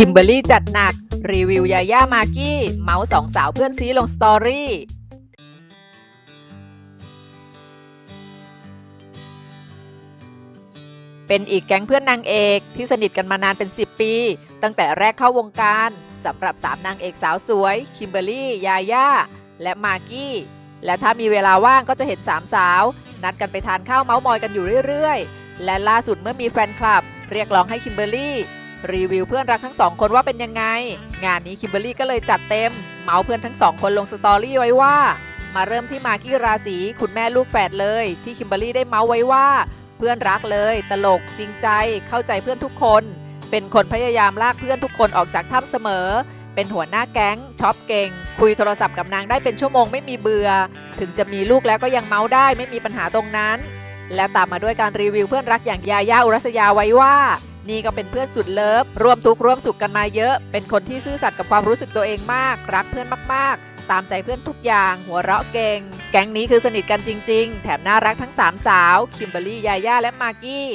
คิมเบอรี่จัดหนัก รีวิวยาย่ามากี้ เมาส์สองสาวเพื่อนซีลงสตอรี่เป็นอีกแก๊งเพื่อนนางเอกที่สนิทกันมานานเป็น 10 ปี ตั้งแต่แรกเข้าวงการสำหรับ 3 นางเอกสาวสวย คิมเบอรี่ ยาย่า และมากกี้ และถ้ามีเวลาว่างก็จะเห็นสามสาว นัดกันไปทานข้าวเมาส์มอยกันอยู่เรื่อย ๆ และล่าสุดเมื่อมีแฟนคลับ เรียกร้องให้คิมเบอร์ รีวิวเพื่อนรักทั้งสองคนว่าเป็นยังไง งานนี้คิมเบอรี่ก็เลยจัดเต็ม เมาเพื่อนทั้งสองคนลงสตอรี่ไว้ว่า มาเริ่มที่มากี้ราศีคุณแม่ลูกแฝดเลย ที่คิมเบอรี่ได้เมาไว้ว่า เพื่อนรักเลย ตลกจริงใจ เข้าใจเพื่อนทุกคน เป็นคนพยายามลากเพื่อนทุกคนออกจากถ้ำเสมอ เป็นหัวหน้าแก๊งช็อปเก่ง คุยโทรศัพท์กับนางได้เป็นชั่วโมงไม่มีเบื่อ ถึงจะมีลูกแล้วก็ยังเมาได้ไม่มีปัญหาตรงนั้นและตามมาด้วยการรีวิวเพื่อนรักอย่างยาย่าอุรัสยาไว้ว่า นี่ก็เป็นเพื่อนสุดเลิฟร่วมทุกข์ร่วมสุขกันมาเยอะ เป็นคนที่ซื่อสัตย์กับความรู้สึกตัวเองมาก รักเพื่อนมากๆ ตามใจเพื่อนทุกอย่าง หัวเราะเก่ง แก๊งนี้คือสนิทกันจริง ๆ แถมน่ารักทั้งสามสาว คิมเบอร์รี่ ยาย่าและมากกี้